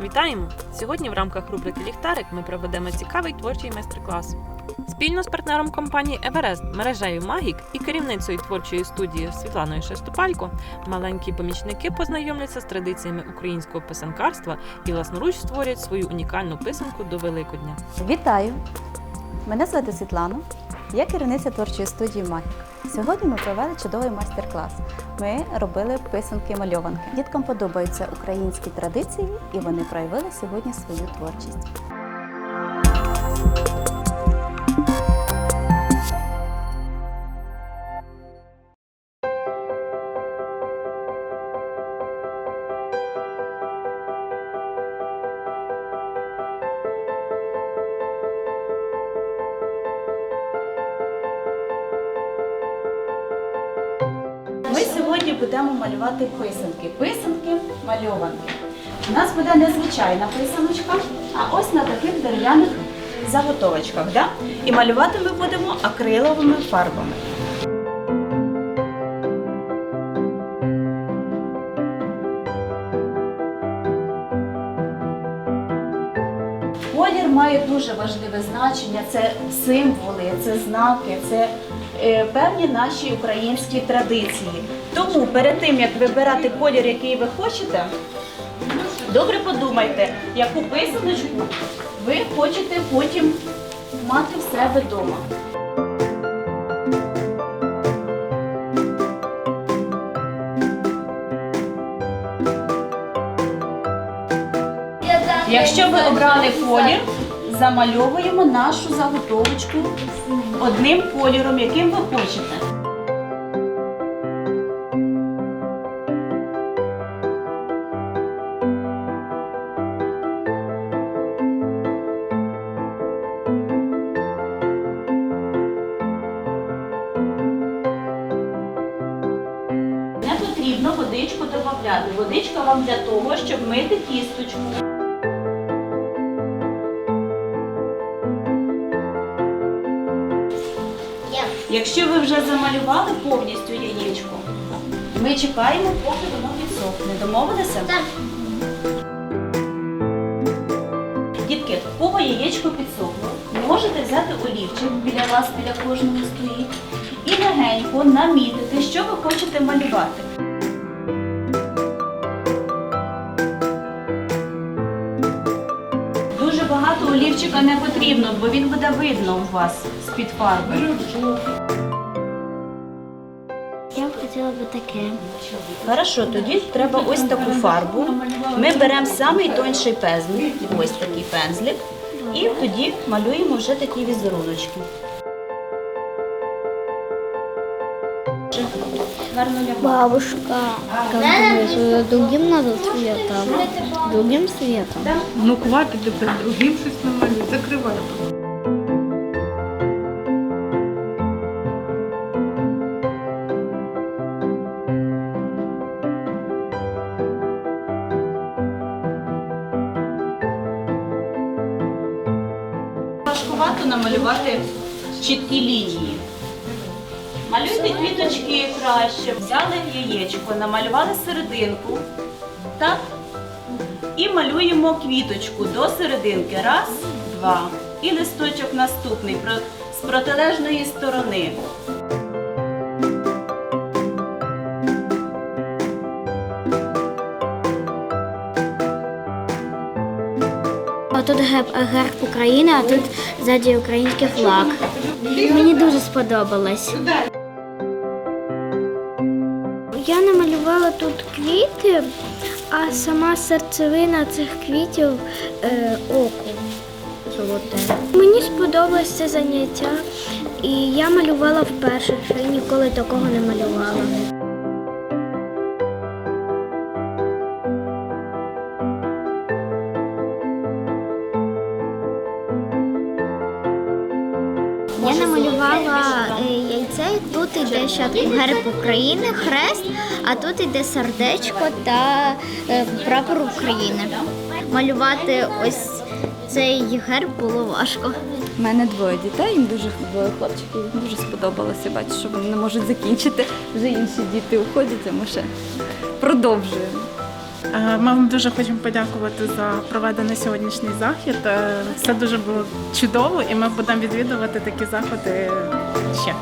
Вітаємо! Сьогодні в рамках рубрики Ліхтарик ми проведемо цікавий творчий майстер-клас. Спільно з партнером компанії Еверест, мережею Магік і керівницею творчої студії Світланою Шестопалько маленькі помічники познайомляться з традиціями українського писанкарства і власноруч створюють свою унікальну писанку до Великодня. Вітаю! Мене звати Світлана. Я керівниця творчої студії Магік. Сьогодні ми провели чудовий майстер-клас. Ми робили писанки мальованки. Діткам подобаються українські традиції, і вони проявили сьогодні свою творчість. Сьогодні будемо малювати писанки. Писанки мальованки. У нас буде незвичайна писаночка, а ось на таких дерев'яних заготовочках. Да? І малювати ми будемо акриловими фарбами. Колір має дуже важливе значення. Це символи, це знаки, це е, певні наші українські традиції. Тому перед тим як вибирати колір, який ви хочете, добре подумайте, яку писаночку ви хочете потім мати в себе вдома. Якщо ви обрали колір, замальовуємо нашу заготовочку одним кольором, яким ви хочете. Потрібно водичку додати. Водичка вам для того, щоб мити кісточку. Якщо ви вже замалювали повністю яєчко, ми чекаємо, поки воно підсохне. Домовилися? Так. Дітки, в кого яєчко підсохло, можете взяти олівчик біля вас, біля кожного стоїть, і легенько намітити, що ви хочете малювати. Олівчика не потрібно, бо він буде видно у вас з-під фарби. Я б хотіла би таке. Хорошо, тоді треба ось таку фарбу. Ми беремо самий тонший пензлик, ось такий пензлик, і тоді малюємо вже такі візеруночки. Бабушка, как думаешь, другим надо цветом? Другим цветом? Ну хватить тепер другим щось намалюй. Закривай. Важкувато намалювати чіткі лінії. Малюйте квіточки краще. Взяли яєчко, намалювали серединку. Так? І малюємо квіточку до серединки. Раз, два. І листочок наступний з протилежної сторони. Тут герб, України, а тут ззаді український флаг. Мені дуже сподобалось. Я намалювала тут квіти, а сама серцевина цих квітів е, око золоте. Мені сподобалось це заняття, і я малювала вперше, ще ніколи такого не малювала. Я намалювала тут іде ще герб України, хрест, а тут іде сердечко та е, прапор України. Малювати ось цей герб було важко. У мене двоє дітей, їм дуже двоє хлопчиків, їм дуже сподобалося. Бачу, що вони не можуть закінчити. Вже інші діти уходять, а ми ще продовжуємо. Е, Ми вам дуже хочемо подякувати за проведений сьогоднішній захід. Е, Все дуже було чудово, і ми будемо відвідувати такі заходи ще.